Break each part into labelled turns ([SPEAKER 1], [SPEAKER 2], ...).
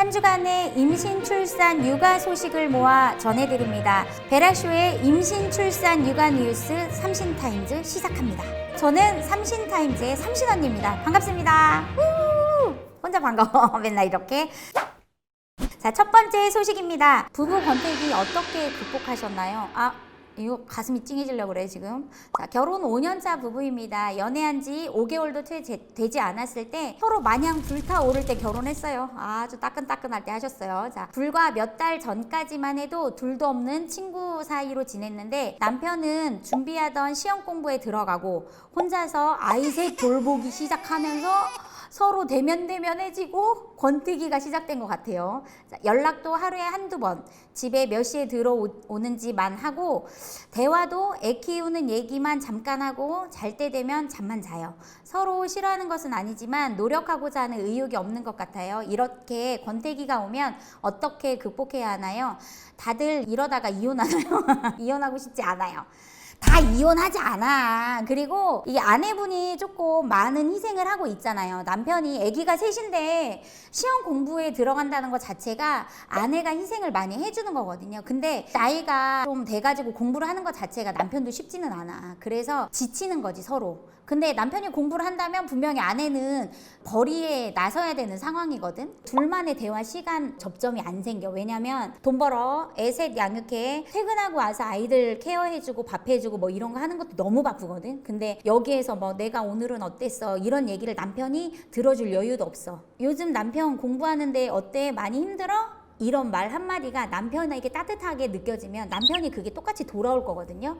[SPEAKER 1] 한 주간의 임신, 출산, 육아 소식을 모아 전해드립니다. 베라쇼의 임신, 출산, 육아 뉴스 삼신타임즈 시작합니다. 저는 삼신타임즈의 삼신 언니입니다. 반갑습니다. 우! 혼자 반가워. 맨날 이렇게. 자, 첫 번째 소식입니다. 부부 권태기 어떻게 극복하셨나요? 아, 이거 가슴이 찡해지려고 그래, 지금. 자, 결혼 5년차 부부입니다. 연애한 지 5개월도 채 제- 되지 않았을 때 서로 마냥 불타오를 때 결혼했어요. 아주 따끈따끈할 때 하셨어요. 자, 불과 몇 달 전까지만 해도 둘도 없는 친구 사이로 지냈는데 남편은 준비하던 시험 공부에 들어가고 혼자서 아이 셋 돌보기 시작하면서 서로 대면대면해지고 권태기가 시작된 것 같아요. 자, 연락도 하루에 한두 번, 집에 몇 시에 들어오는지만 하고, 대화도 애 키우는 얘기만 잠깐 하고, 잘 때 되면 잠만 자요. 서로 싫어하는 것은 아니지만 노력하고자 하는 의욕이 없는 것 같아요. 이렇게 권태기가 오면 어떻게 극복해야 하나요? 다들 이러다가 이혼하나요? 이혼하고 싶지 않아요. 다 이혼하지 않아. 그리고 이 아내분이 조금 많은 희생을 하고 있잖아요. 남편이 아기가 셋인데 시험 공부에 들어간다는 것 자체가 아내가 희생을 많이 해주는 거거든요. 근데 나이가 좀 돼가지고 공부를 하는 것 자체가 남편도 쉽지는 않아. 그래서 지치는 거지 서로. 근데 남편이 공부를 한다면 분명히 아내는 벌이에 나서야 되는 상황이거든. 둘만의 대화 시간 접점이 안 생겨. 왜냐면 돈 벌어, 애셋 양육해, 퇴근하고 와서 아이들 케어해주고 밥해주고 뭐 이런 거 하는 것도 너무 바쁘거든. 근데 여기에서 뭐 내가 오늘은 어땠어 이런 얘기를 남편이 들어줄 여유도 없어. 요즘 남편 공부하는데 어때? 많이 힘들어? 이런 말 한마디가 남편에게 따뜻하게 느껴지면 남편이 그게 똑같이 돌아올 거거든요.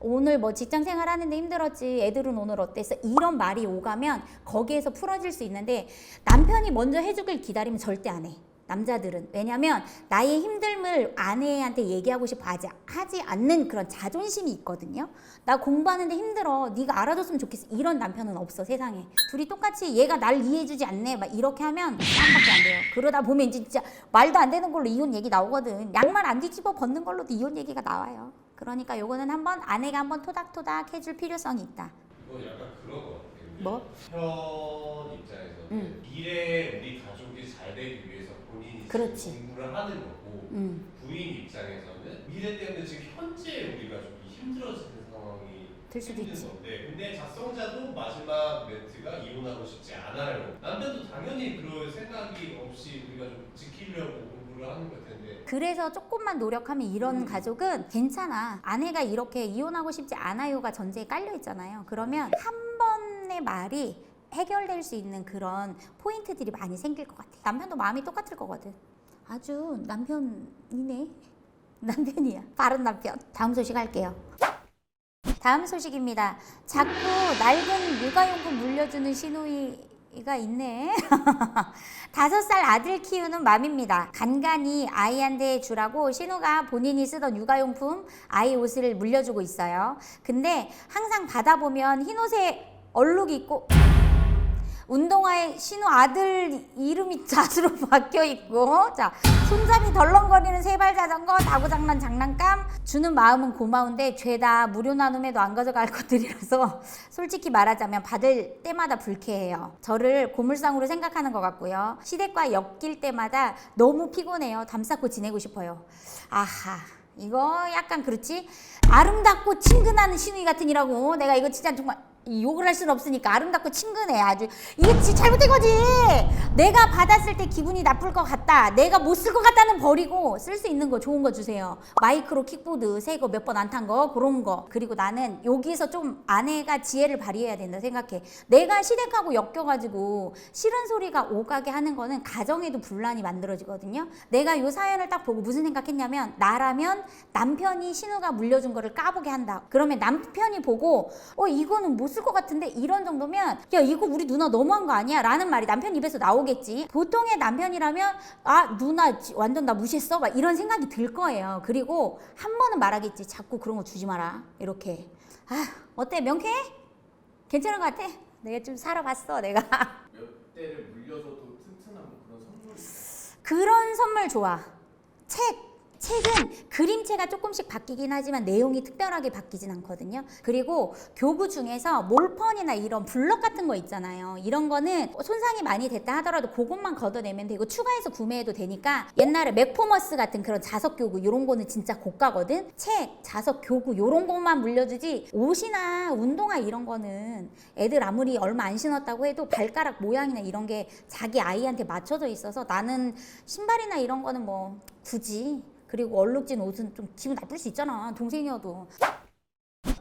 [SPEAKER 1] 오늘 뭐 직장 생활 하는데 힘들었지. 애들은 오늘 어땠어? 이런 말이 오가면 거기에서 풀어질 수 있는데 남편이 먼저 해주길 기다리면 절대 안 해. 남자들은 왜냐면 나의 힘듦을 아내한테 얘기하고 싶어 하지, 하지 않는 그런 자존심이 있거든요. 나 공부하는데 힘들어. 네가 알아줬으면 좋겠어. 이런 남편은 없어 세상에. 둘이 똑같이 얘가 날 이해해주지 않네. 막 이렇게 하면 싸움밖에 안 돼요. 그러다 보면 진짜 말도 안 되는 걸로 이혼 얘기 나오거든. 양말 안 뒤집어 벗는 걸로도 이혼 얘기가 나와요. 그러니까 요거는 한번 아내가 한번 토닥토닥 해줄 필요성이 있다.
[SPEAKER 2] 이건 약간 그런 거 같아요.
[SPEAKER 1] 뭐?
[SPEAKER 2] 편 입장에서는
[SPEAKER 1] 음.
[SPEAKER 2] 미래 우리 가족이 잘 되기 위해서 본인이
[SPEAKER 1] 그렇지.
[SPEAKER 2] 공부를 하는 거고
[SPEAKER 1] 음,
[SPEAKER 2] 부인 입장에서는 미래 때문에 지금 현재 우리 가족이 힘들어지는 상황이
[SPEAKER 1] 될 수도 있지.
[SPEAKER 2] 건데 근데 작성자도 마지막 멘트가 이혼하고 싶지 않아요. 남편도 당연히 그럴 생각이 없이 우리가 좀 지키려고 공부를 하는 걸 텐데
[SPEAKER 1] 그래서 조금만 노력하면 이런
[SPEAKER 2] 음.
[SPEAKER 1] 가족은 괜찮아. 아내가 이렇게 이혼하고 싶지 않아요가 전제에 깔려 있잖아요. 그러면 한 번의 말이 해결될 수 있는 그런 포인트들이 많이 생길 것 같아. 남편도 마음이 똑같을 거거든. 아주 남편이네. 남편이야. 바른 남편. 다음 소식 할게요. 다음 소식입니다. 자꾸 낡은 육아용품 물려주는 시누이가 있네. 다섯 살 아들 키우는 맘입니다. 간간히 아이한테 주라고 신우가 본인이 쓰던 육아용품 아이 옷을 물려주고 있어요. 근데 항상 받아보면 흰 옷에 얼룩이 있고 운동화에 신우 아들 이름이 자수로 박혀 있고 자 손잡이 덜렁거리는 세발 자전거 나고장난 장난감. 주는 마음은 고마운데 죄다 무료 나눔에도 안 가져갈 것들이라서 솔직히 말하자면 받을 때마다 불쾌해요. 저를 고물상으로 생각하는 것 같고요. 시댁과 엮일 때마다 너무 피곤해요. 담 쌓고 지내고 싶어요. 아하 이거 약간 그렇지? 아름답고 친근한 신우이 같은 이라고 내가 이거 진짜 정말 욕을 할 수는 없으니까 아름답고 친근해 아주. 이게 지 잘못된 거지. 내가 받았을 때 기분이 나쁠 것 같다. 내가 못 쓸 것 같다는 버리고 쓸 수 있는 거 좋은 거 주세요. 마이크로 킥보드 새 거 몇 번 안 탄 거 그런 거. 그리고 나는 여기서 좀 아내가 지혜를 발휘해야 된다 생각해. 내가 시댁하고 엮여가지고 싫은 소리가 오가게 하는 거는 가정에도 분란이 만들어지거든요. 내가 요 사연을 딱 보고 무슨 생각했냐면 나라면 남편이 신우가 물려준 거를 까보게 한다. 그러면 남편이 보고 어 이거는 못 쓸것 같은데 이런 정도면 야 이거 우리 누나 너무한 거 아니야? 라는 말이 남편 입에서 나오겠지. 보통의 남편이라면 아 누나 지- 완전 나 무시했어? 막 이런 생각이 들 거예요. 그리고 한 번은 말하겠지. 자꾸 그런 거 주지 마라. 이렇게. 아 어때? 명쾌해? 괜찮은 것 같아? 내가 좀 살아봤어 내가.
[SPEAKER 3] 몇 대를 물려줘도 튼튼한 뭐 그런 있어요.
[SPEAKER 1] 그런 선물 좋아. 책 책은 그림체가 조금씩 바뀌긴 하지만 내용이 특별하게 바뀌진 않거든요. 그리고 교구 중에서 몰펀이나 이런 블럭 같은 거 있잖아요. 이런 거는 손상이 많이 됐다 하더라도 그것만 걷어내면 되고 추가해서 구매해도 되니까 옛날에 맥포머스 같은 그런 자석 교구 이런 거는 진짜 고가거든. 책, 자석 교구 이런 것만 물려주지 옷이나 운동화 이런 거는 애들 아무리 얼마 안 신었다고 해도 발가락 모양이나 이런 게 자기 아이한테 맞춰져 있어서 나는 신발이나 이런 거는 뭐 굳이 그리고 얼룩진 옷은 좀 기분 나쁠 수 있잖아 동생이어도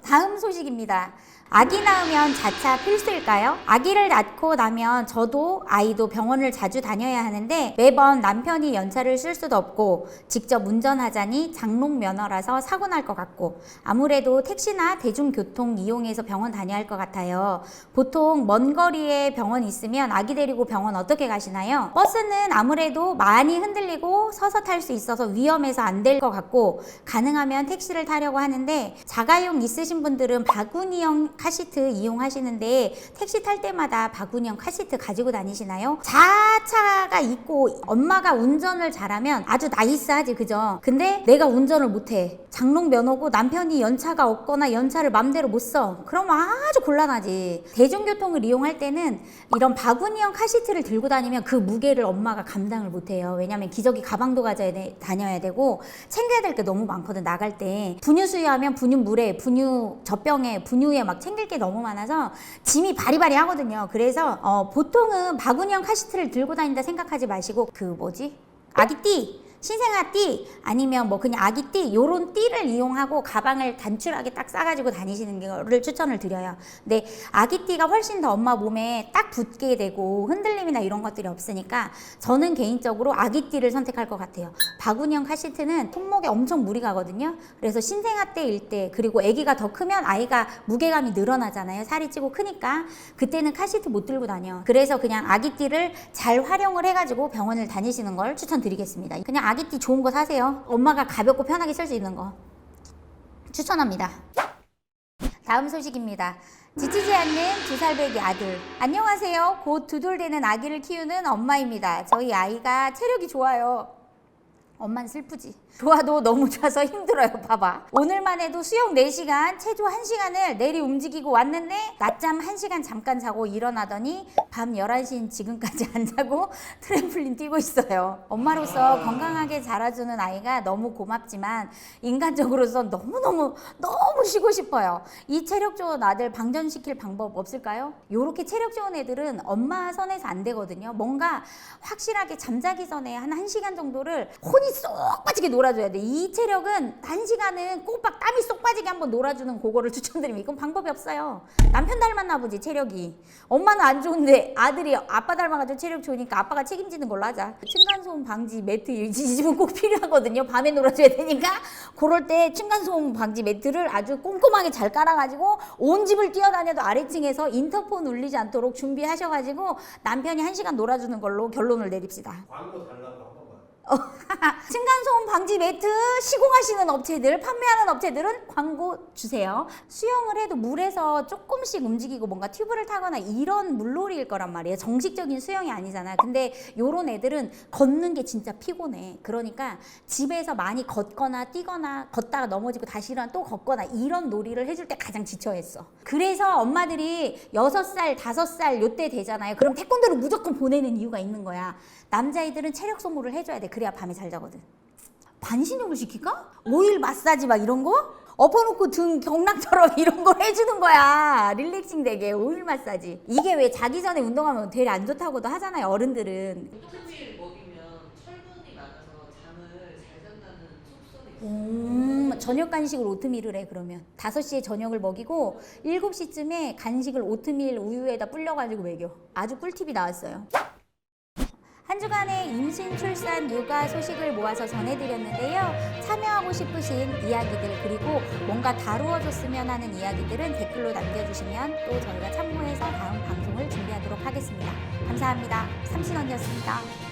[SPEAKER 1] 다음 소식입니다. 아기 낳으면 자차 필수일까요? 아기를 낳고 나면 저도 아이도 병원을 자주 다녀야 하는데 매번 남편이 연차를 쓸 수도 없고 직접 운전하자니 장롱 면허라서 사고 날 것 같고 아무래도 택시나 대중교통 이용해서 병원 다녀야 할 것 같아요. 보통 먼 거리에 병원 있으면 아기 데리고 병원 어떻게 가시나요? 버스는 아무래도 많이 흔들리고 서서 탈 수 있어서 위험해서 안 될 것 같고 가능하면 택시를 타려고 하는데 자가용 있으신 분들은 바구니형 카시트 이용하시는데 택시 탈 때마다 바구니형 카시트 가지고 다니시나요? 자차가 있고 엄마가 운전을 잘하면 아주 나이스하지 그죠? 근데 내가 운전을 못해 장롱 면허고 남편이 연차가 없거나 연차를 맘대로 못 써. 그러면 아주 곤란하지. 대중교통을 이용할 때는 이런 바구니형 카시트를 들고 다니면 그 무게를 엄마가 감당을 못해요. 왜냐면 기저귀 가방도 가져야 돼, 다녀야 되고 챙겨야 될 게 너무 많거든 나갈 때. 분유 수유하면 분유 물에 분유 젖병에 분유에 막 챙길 게 너무 많아서 짐이 바리바리 하거든요. 그래서 어, 보통은 바구니형 카시트를 들고 다닌다 생각하지 마시고 그 뭐지? 아기띠 신생아 띠 아니면 뭐 그냥 아기 띠 요런 띠를 이용하고 가방을 단출하게 딱 싸가지고 다니시는 거를 추천을 드려요. 근데 아기 띠가 훨씬 더 엄마 몸에 딱 붙게 되고 흔들림이나 이런 것들이 없으니까 저는 개인적으로 아기 띠를 선택할 것 같아요. 바구니형 카시트는 손목에 엄청 무리 가거든요. 그래서 신생아 때일 때 그리고 아기가 더 크면 아이가 무게감이 늘어나잖아요. 살이 찌고 크니까 그때는 카시트 못 들고 다녀. 그래서 그냥 아기 띠를 잘 활용을 해가지고 병원을 다니시는 걸 추천드리겠습니다. 그냥 아기 띠 좋은 거 사세요. 엄마가 가볍고 편하게 쓸 수 있는 거 추천합니다. 다음 소식입니다. 지치지 않는 두 살 배기 아들. 안녕하세요. 곧 두돌 되는 아기를 키우는 엄마입니다. 저희 아이가 체력이 좋아요. 엄만 슬프지. 좋아도 너무 좋아서 힘들어요. 봐봐. 오늘만 해도 수영 4시간, 체조 1시간을 내리 움직이고 왔는데 낮잠 1시간 잠깐 자고 일어나더니 밤 11시인 지금까지 안 자고 트램플린 뛰고 있어요. 엄마로서 건강하게 자라주는 아이가 너무 고맙지만 인간적으로서 너무너무 너무 쉬고 싶어요. 이 체력 좋은 아들 방전시킬 방법 없을까요? 요렇게 체력 좋은 애들은 엄마 선에서 안 되거든요. 뭔가 확실하게 잠자기 전에 한 1시간 정도를 혼이 쏙 빠지게 놀아줘야 돼. 이 체력은 1시간은 꼬박 땀이 쏙 빠지게 한번 놀아주는 그거를 추천드립니다. 이건 방법이 없어요. 남편 닮았나 보지, 체력이. 엄마는 안 좋은데 아들이 아빠 닮아가지고 체력 좋으니까 아빠가 책임지는 걸로 하자. 층간소음 방지 매트 이 집은 꼭 필요하거든요. 밤에 놀아줘야 되니까. 그럴 때 층간소음 방지 매트를 아주 꼼꼼하게 잘 깔아가지고 온 집을 뛰어다녀도 아래층에서 인터폰 울리지 않도록 준비하셔가지고 남편이 1시간 놀아주는 걸로 결론을 내립시다.
[SPEAKER 2] 광고 달라고 한.
[SPEAKER 1] 층간소음 방지 매트 시공하시는 업체들, 판매하는 업체들은 광고 주세요. 수영을 해도 물에서 조금씩 움직이고 뭔가 튜브를 타거나 이런 물놀이일 거란 말이에요. 정식적인 수영이 아니잖아. 근데 요런 애들은 걷는 게 진짜 피곤해. 그러니까 집에서 많이 걷거나 뛰거나 걷다가 넘어지고 다시 일어나 또 걷거나 이런 놀이를 해줄 때 가장 지쳐했어. 그래서 엄마들이 여섯 살, 다섯 살 요때 되잖아요. 그럼 태권도를 무조건 보내는 이유가 있는 거야. 남자애들은 체력 소모를 해줘야 돼. 그래야 밤에 잘 자거든. 반신욕을 시킬까? 오일 마사지 막 이런 거? 엎어놓고 등 경락처럼 이런 걸 해주는 거야. 릴렉싱 되게 오일 마사지. 이게 왜 자기 전에 운동하면 되게 안 좋다고도 하잖아요. 어른들은.
[SPEAKER 3] 오트밀 먹이면 철분이 많아서 잠을 잘 잔다는 속설이 있어요.
[SPEAKER 1] 음, 저녁 간식을 오트밀을 해 그러면 5시에 저녁을 먹이고 7시쯤에 간식을 오트밀 우유에다 불려가지고 먹여 아주 꿀팁이 나왔어요 한 주간의 임신, 출산, 육아 소식을 모아서 전해드렸는데요. 참여하고 싶으신 이야기들 그리고 뭔가 다루어줬으면 하는 이야기들은 댓글로 남겨주시면 또 저희가 참고해서 다음 방송을 준비하도록 하겠습니다. 감사합니다. 삼신언니였습니다